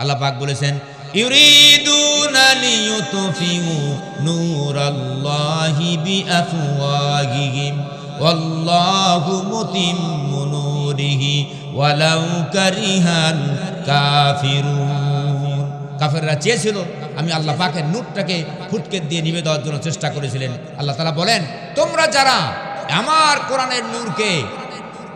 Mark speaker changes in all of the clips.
Speaker 1: আল্লাহ পাক বলেছেন, ইউরিদুনা লিয়ুতফিউ নূরাল্লাহি বিআফওয়াহিহিম, ওয়াল্লাহু মুতিম্মু নূরিহি, ওয়ালাউ কারিহাল কাফিরুন। কাফেররা চেয়েছিল, আমি আল্লাহ পাকের নূরটাকে ফুটকে দিয়ে নিবে দেওয়ার জন্য চেষ্টা করেছিলেন। আল্লাহ তাআলা বলেন, তোমরা যারা আমার কোরআনের নূরকে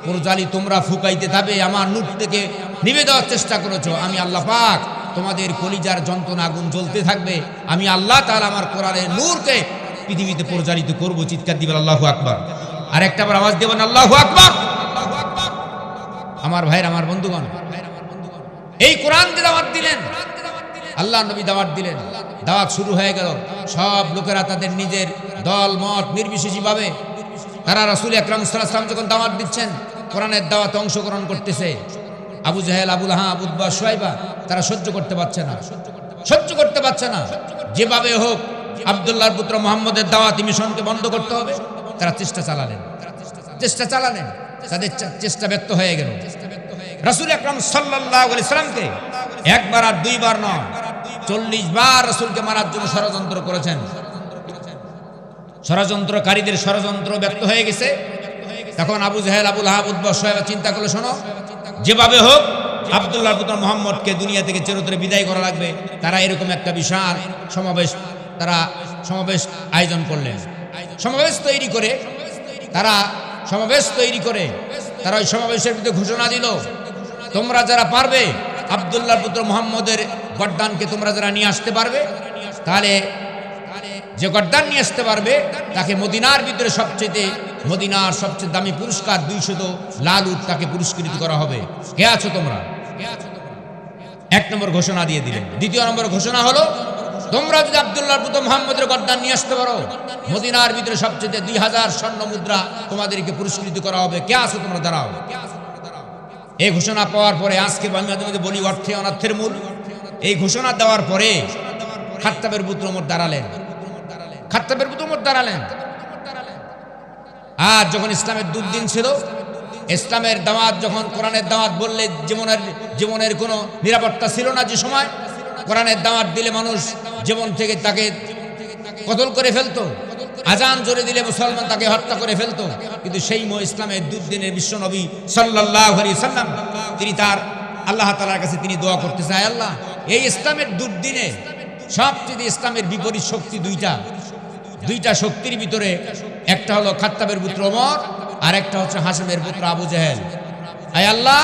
Speaker 1: প্রজালি তোমরা ফুকাইতে থাকবে আমার নূর থেকে নিবে দেওয়ার চেষ্টা করেছ। আমি আল্লাহ পাক তোমাদের কলিজার যন্ত্রণা আগুন জ্বলতে থাকবে। আমি আল্লাহ তাআলা আমার কোরআনের নূরকে পৃথিবীতে পরিচালিত করব। চিৎকার দিবেন, আল্লাহু আকবার। আর একটা বার আওয়াজ দেবেন, আল্লাহু আকবার। আমার ভাইয়ের, আমার বন্ধুগণ, এই কোরআন দাওয়াত দিলেন। আল্লাহ নবী দাওয়াত দিলেন। দাওয়াত শুরু হয়ে গেল। সব লোকেরা তাদের নিজের দল, মত নির্বিশেষী ভাবে। তারা রাসুল আকরাম সাল্লাম যখন দাওয়াত দিচ্ছেন, কোরআনের দাওয়াতে অংশগ্রহণ করতেছে। আবু জাহেল আবুল হা আবুদ্বা সোয়াইবা তারা সহ্য করতে পারছে না। সহ্য করতে পারছে না। যেভাবে হোক, আবদুল্লাহর পুত্র মোহাম্মদের দাওয়াত মিশনকে বন্ধ করতে হবে। তারা চেষ্টা চালালেন। চেষ্টা চালালেন। তাদের চেষ্টা ব্যর্থ হয়ে গেল। রাসুল আকরাম সাল্লাহ সাল্লামকে একবার আর দুইবার নয়, চল্লিশ বার রসুলকে মারার জন্য ষড়যন্ত্র করেছেন। ষড়যন্ত্রকারীদের ষড়যন্ত্র ব্যক্ত হয়ে গেছে। তখন আবু জাহেল আবুল হাব উদ্বাস সাহেব চিন্তা করল, শোনো যেভাবে হোক, আবদুল্লাহ পুত্র মোহাম্মদকে দুনিয়া থেকে চিরতরে বিদায় করা লাগবে। তারা এরকম একটা বিশাল সমাবেশ, তারা সমাবেশ আয়োজন করলেন। সমাবেশ তৈরি করে, তারা সমাবেশ তৈরি করে, তারা ওই সমাবেশের ভিতরে ঘোষণা দিল, তোমরা যারা পারবে, আবদুল্লাহ পুত্র মোহাম্মদের গড্ডানকে তোমরা যারা নিয়ে আসতে পারবে, তাহলে যে গড্ডান নিয়ে আসতে পারবে, তাকে মদিনার ভিতরে সবচেয়ে মদিনার সবচেয়ে দামি পুরস্কার দুইশত লাল উট তাকে পুরস্কৃত করা হবে। কে আছো তোমরা? এক নম্বর ঘোষণা দিয়ে দিলেন। দ্বিতীয় নম্বর ঘোষণা হলো, তোমরা যদি আবদুল্লাহ পুত্র মোহাম্মদের গদ্দান নিয়ে আসতে পারো, মদিনার ভিতরে সবচেয়ে দুই হাজার স্বর্ণ মুদ্রা তোমাদেরকে পুরস্কৃত করা হবে। কে আছো তোমরা? দাঁড়াও। এই ঘোষণা পাওয়ার পরে, আজকে আমি মাঝে বলি অর্থে অনর্থের মূল। এই ঘোষণা দেওয়ার পরে খাত্তাবের পুত্র মোট দাঁড়ালেন। খাত্তাবের মোট দাঁড়ালেন। আর যখন ইসলামের দুর্দিন ছিল, ইসলামের দাওয়াত, যখন কোরআনের দাওয়াত বললে জীবনের জীবনের কোনো নিরাপত্তা ছিল না যে সময়, কোরআনের দাওয়াত দিলে মানুষ জীবন থেকে তাকে কতল করে ফেলতো, আজান জোরে দিলে মুসলমান তাকে হত্যা করে ফেলতো। কিন্তু সেই মো ইসলামের দুর্দিনের বিশ্বনবী সাল্লাহ সাল্লাম তিনি তার আল্লাহ তালার কাছে তিনি দোয়া করতে চায় আল্লাহ, এই ইসলামের দুর্দিনে সবচেয়ে ইসলামের বিপরীত শক্তি দুইটা। দুইটা শক্তির ভিতরে একটা হলো খাত্তাবের পুত্র ওমর, আর একটা হচ্ছে হাসেমের পুত্র আবু জাহেল। আয় আল্লাহ,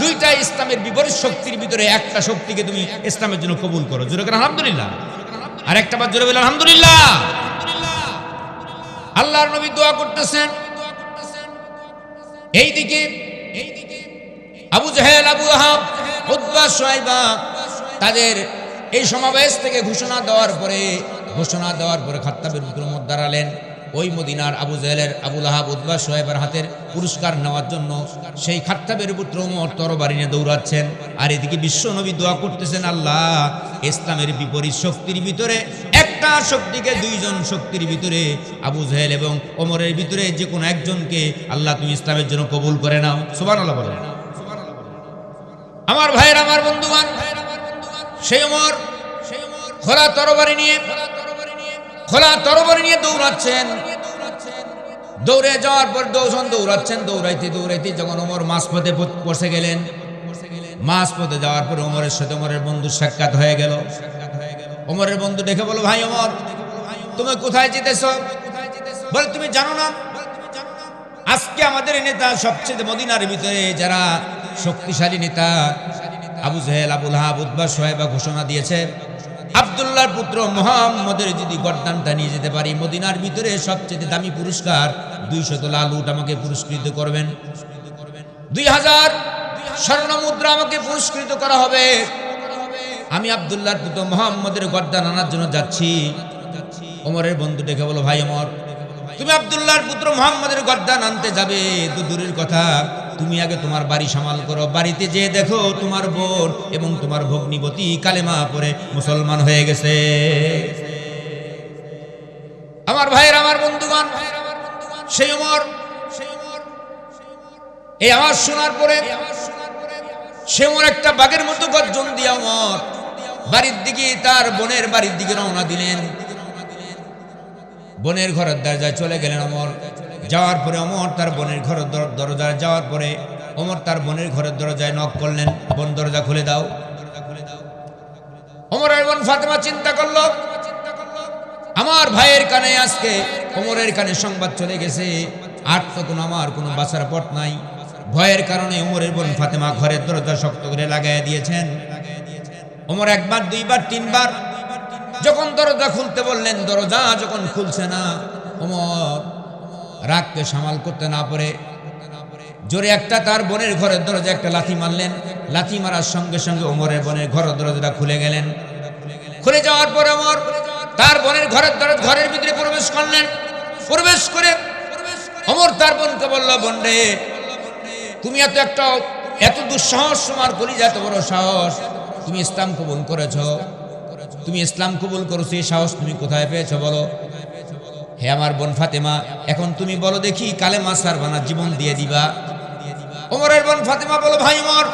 Speaker 1: দুইটা ইসলামের বিপরীত শক্তির ভিতরে একটা শক্তিকে তুমি ইসলামের জন্য কবুল করো। জোরে করে আলহামদুলিল্লাহ। আর একটা বার জোরে বলে আলহামদুলিল্লাহ। আল্লাহর নবী দোয়া করতেছেন। এইদিকে এইদিকে আবু জাহেল, আবু আহাব উদ্বা সোয়াইবা তাদের এই সমাবেশ থেকে ঘোষণা দেওয়ার পরে ঘোষণা দেওয়ার পরে খাত্তাবের পুত্র মত দাঁড়ালেন। ওই মদিনার আবু জাহেলের আবুল আহাব উদ্বা সোহেবের হাতের পুরস্কার নেওয়ার জন্য সেই খাত্তাবের পুত্র মোর তরবারি নিয়ে দৌড়াচ্ছেন। আর এদিকে বিশ্ব নবী দোয়া করতেছেন, আল্লাহ, ইসলামের বিপরীত শক্তির ভিতরে, একটা শক্তিকে দুইজন শক্তির ভিতরে, আবু জাহেল এবং ওমরের ভিতরে যে কোনো একজনকে আল্লাহ তুমি ইসলামের জন্য কবুল করে নাও। সুবান আল্লাহ বলেন। আমার ভাইয়ের, আমার বন্ধুবান সেই ওমর খোলা তরবারি নিয়ে খোলা তরবারি নিয়ে দৌড়াচ্ছেন। দৌড়ে যাওয়ার পর দৌড়ন দৌড়াচ্ছেন, দৌড়াইতে দৌড়াইতে যখন ওমর মাঝপথে বসে গেলেন, মাঝপথে যাওয়ার পর ওমরের সাথে ওমরের বন্ধু সাক্ষাৎ হয়ে গেল। ওমরের বন্ধু দেখে বলো ভাই ওমর, তুমি কোথায় যেতেছ? বলে, তুমি জানো না, আজকে আমাদের নেতা সবচেয়ে মদিনার ভিতরে যারা শক্তিশালী নেতা, আবু জাহেল, আবুল হাব উদ্বা সোহেবা ঘোষণা দিয়েছে আবদুল্লাহর পুত্র মোহাম্মদের যদি গর্দানটা নিয়ে যেতে পারি, মদিনার ভিতরে সবচেয়ে দামি পুরস্কার দুইশত লাল উট আমাকে পুরস্কৃত করবেন। দুই হাজার স্বর্ণ মুদ্রা আমাকে পুরস্কৃত করা হবে। আমি আবদুল্লাহর পুত্র মোহাম্মদের গর্দান আনার জন্য যাচ্ছি। ওমরের বন্ধু ডেকে বলো, ভাই ওমর, তুমি আবদুল্লাহর পুত্র মোহাম্মদের গর্দান আনতে যাবে, তো দূরের কথা। তুমি আগে তোমার বাড়ি সামাল করো। বাড়িতে যে দেখো তোমার বোন এবং তোমার ভগ্নিপতি কালেমা পরে মুসলমান হয়ে গেছে। আমার ভাইয়ের, আমার বন্ধুগণ, সেই ওমর, এই আওয়াজ শোনার পরে সে ওর একটা বাঘের মতো গর্জন দিয়া ওমর বাড়ির দিকে তার বোনের বাড়ির দিকে রওনা দিলেন। বোনের ঘরের দরজায় চলে গেলেন অমর যাওয়ার পরে অমর তার বোনের ঘরের দর- দরজায় যাওয়ার পরে অমর তার বোনের ঘরের দরজায় নক করলেন, বোন, দরজা খুলে দাও। অমরের বোন ফাতেমা চিন্তা করল, আমার ভাইয়ের কানে আজকে অমরের কানে সংবাদ চলে গেছে, আর তো কোনো আমার কোনো বাসার পথ নাই। ভয়ের কারণে ওমরের বোন ফাতেমা ঘরের দরজা শক্ত করে লাগাইয়া দিয়েছেন। ওমর একবার, দুইবার, তিনবার যখন দরজা খুলতে বললেন, দরজা যখন খুলছে না, ওমর রাগকে সামাল করতে না পারে। জোরে একটা তার বোনের ঘরের দরজা একটা লাথি মারলেন। লাথি মারার সঙ্গে সঙ্গে ওমরের বোনের ঘরের দরজাটা খুলে গেলেন। খুলে যাওয়ার পর ওমর তার বোনের ঘরের দরজা ঘরের ভিতরে প্রবেশ করলেন। প্রবেশ করে অমর তার বোনকে বলল বোন রে তুমি এত একটা, এত দুঃসাহস, তোমার করি যে এত বড় সাহস। তুমি ইসলাম কবুল করেছ। তুমি ইসলাম কবুল করেছ এই সাহস তুমি কোথায় পেয়েছ বলো? হে আমার বোন ফাতেমা, এখন তুমি বলো দেখি কালেমা সারবানা জীবন দিয়ে দিবা। ওমরের বোন ফাতেমা বলো, ভাই ওমর,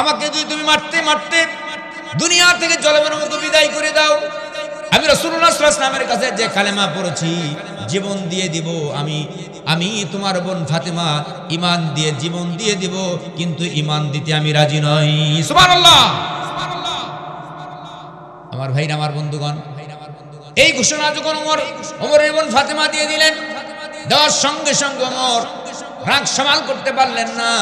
Speaker 1: আমাকে যদি তুমি মারতে মারতে দুনিয়া থেকে জলমের মতো বিদায় করে দাও। আমি রসুল্লাহ নামের কাছে যে কালেমা পড়েছি, জীবন দিয়ে দিব আমি। আমি তোমার বোন ফাতেমা ইমান দিয়ে জীবন দিয়ে দিব, কিন্তু ইমান দিতে আমি রাজি নই। সুবহানাল্লাহ। আমার ভাইরা, আমার বন্ধুগণ এই ঘোষণা যখন ওমর ওমরের বোন ফাতেমা দিয়ে দিলেন, দেওয়ার সঙ্গে সঙ্গে ওমর রাগ সামাল করতে পারলেন না।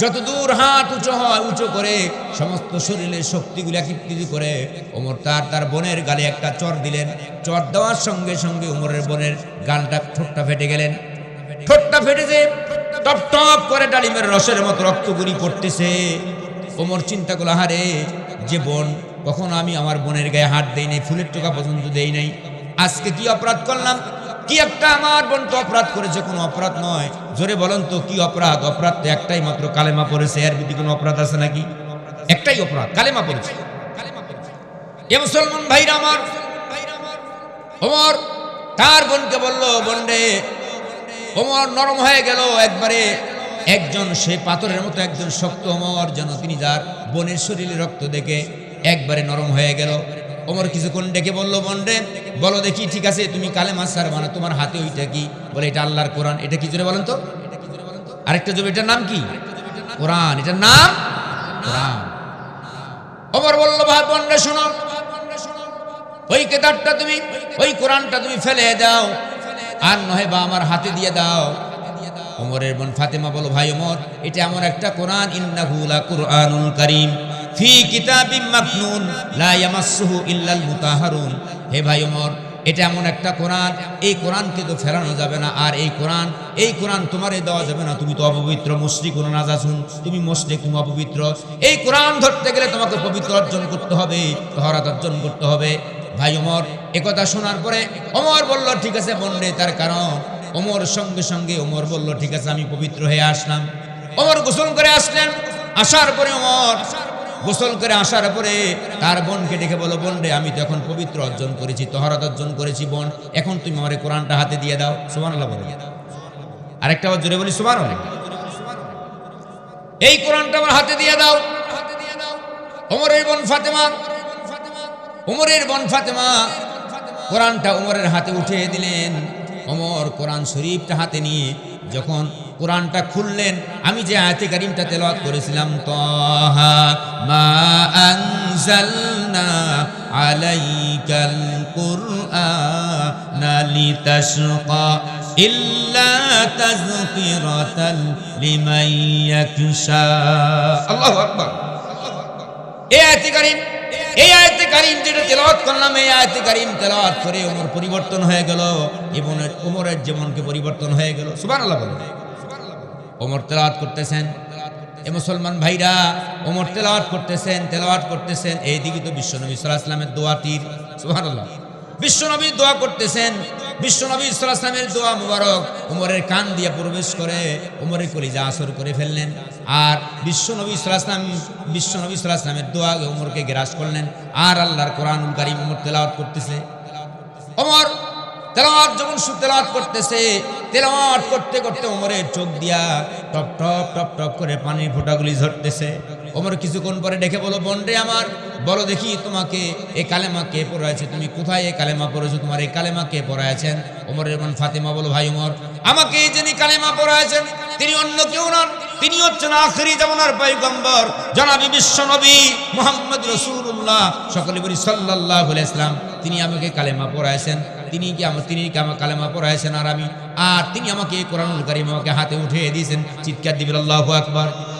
Speaker 1: যত দূর হাত উঁচু হয়, উঁচু করে সমস্ত শরীরের শক্তিগুলো একত্রিত করে ওমর তার তার বোনের গালে একটা চর দিলেন। চর দেওয়ার সঙ্গে সঙ্গে ওমরের বোনের গালটা ঠোঁটটা ফেটে গেলেন। ঠোঁটটা ফেটেছে টপ টপ করে ডালিমের রসের মতো রক্তগুলি পড়তেছে। ওমর চিন্তা করল হারে যে বোন কখনো আমি আমার বোনের গায়ে হাত দেই নাই, ফুলের টোকা পর্যন্ত দেই নাই? আজকে কি অপরাধ করলাম? কি একটা আমার বোন তো অপরাধ করেছে? কোনো অপরাধ নয়। জোরে বলেন তো, কি অপরাধ? অপরাধ তো একটাই মাত্র কালেমা পড়েছে। এর বিধি কোনো অপরাধ আছে নাকি? একটাই অপরাধ, কালেমা পড়েছে। এ মুসলমান ভাইরা আমার, ওমর তার বোনকে বলল বোন রে ওমর নরম হয়ে গেল, একবারে একজন সে পাথরের মতো, একজন শক্ত ওমর, যেন তিনি যার বোনের শরীরে রক্ত দেখে একবারে নরম হয়ে গেল। ওমর কিছুক্ষণ ডেকে বলল বোন রে বলো দেখি, ঠিক আছে, তুমি কালে মাসার মানে তোমার হাতে ওইটা কি? বলে, এটা আল্লাহর কোরআন। এটা কি জোরে বলেন তো? আরেকটা জমি এটার নাম কি? কোরআন, এটার নাম? ওমর বলল ভাই বোন রে শোনো। ওই কেতাবটা তুমি, ওই কোরআনটা তুমি ফেলে দাও। আর নহে বা আমার হাতে দিয়ে দাও। ওমরের বোন ফাতেমা বলো ভাই ওমর, এটা এমন একটা কোরআন, ইন্নাহু লা কুরআনুল কারীম। ফি কিতাবিম মাকনুন, লা ইয়ামাসসুহু ইল্লাল মুতাহারুন। হে ভাই ওমর, এটা এমন একটা কোরআন, এই কোরআনকে তো ফেরানো যাবে না। আর এই কোরআন এই কোরআন তোমারে দেওয়া যাবে না। তুমি তো অপবিত্র মুশরিক নাজাসুন, তুমি মুশরিক তুমি অপবিত্র। এই কোরআন ধরতে গেলে তোমাকে পবিত্র অর্জন করতে হবে, তহরাত অর্জন করতে হবে। ভাই ওমর একথা শোনার পরে অমর বলল, ঠিক আছে বন্ডে, তার কারণ। ওমর সঙ্গে সঙ্গে অমর বলল, ঠিক আছে, আমি পবিত্র হয়ে আসলাম। অমর গোসল করে আসলেন। আসার পরে ওমর গোসল করে আসার পরে তার বোনকে ডেকে বলো, বোন রে, আমি তো এখন পবিত্র অর্জন করেছি, তহরাত অর্জন করেছি, বোন। এখন তুমি আমার কোরআনটা হাতে দিয়ে দাও। সুমান বলে আরেকটা আবার জোরে বলি সুমান এই কোরআনটা আমার হাতে দিয়ে দাও। ওমরের বোন ফাতেমা উমরের বোন ফাতেমা, কোরআনটা উমরের হাতে উঠিয়ে দিলেন। ওমর কোরআন শরীফটা হাতে নিয়ে যখন কোরআনটা খুললেন। আমি যে আয়াতে কারিমটা তেলাওয়াত করেছিলাম, তাহা মা আলাইকাল আল্লাহু কারিম, এই কারিম যেটা তেলাওয়াত করলাম কারিম তেলাওয়াত করে ওমর পরিবর্তন হয়ে গেল। এবং ওমরের জীবনকে পরিবর্তন হয়ে গেল। সুবহানাল্লাহ বলেন। ওমর তেলাওয়াত করতেছেন। এ মুসলমান ভাইরা, ওমর তেলাওয়াত করতেছেন তেলাওয়াত করতেছেন, এই দিকে তো বিশ্বনবী সাল্লাল্লাহু আলাইহি ওয়াসাল্লামের দোয়া তীর। সুবহানাল্লাহ। বিশ্বনবী দোয়া করতেছেন বিশ্বনবী আলাইহি ওয়াসাল্লামের দোয়া মুবারক ওমরের কান দিয়ে প্রবেশ করে, ওমরের কলিজা আসর করে ফেললেন। আর বিশ্বনবী আলাইহি ওয়াসাল্লাম বিশ্বনবী আলাইহি ওয়াসাল্লামের দোয়া ওমরকে গ্রাস করলেন। আর আল্লাহর কোরআনুল কারীম ওমর তেলাওয়াত করতেছে। ওমর তেলাওয়াত, যখন সু তেলাওয়াত করতেছে তেলাওয়াত করতে করতে ওমরের চোখ দিয়া টপ টপ টপ টপ করে পানির ফোঁটাগুলি ঝরতেছে। ওমর কিছুক্ষণ পরে ডেকে বলো বন্ডে আমার, বলো দেখি তোমাকে এই কালেমা কে পড়াইছে? তুমি কোথায় এই কালেমা পড়েছো? তোমার এই কালেমা কে পড়াইছেন? ওমরের বোন ফাতেমা বলো ভাই ওমর, আমাকে যিনি কালেমা পড়াইছেন, তিনি অন্য কেউ নন। তিনি হচ্ছেন আখরি জামানার পয়গম্বর, জনাবি বিশ্ব নবী মোহাম্মদ রসুল্লাহ সকলে বলি সাল্লাহ ইসলাম তিনি আমাকে কালেমা পড়াইছেন। তিনি কি আমার তিনি কি আমার কালেমা পড়াইছেন আর আমি? আর তিনি আমাকে কোরআনুল কারিম আমাকে হাতে উঠিয়ে দিয়েছেন। চিৎকার দিবেন, আল্লাহ আকবার।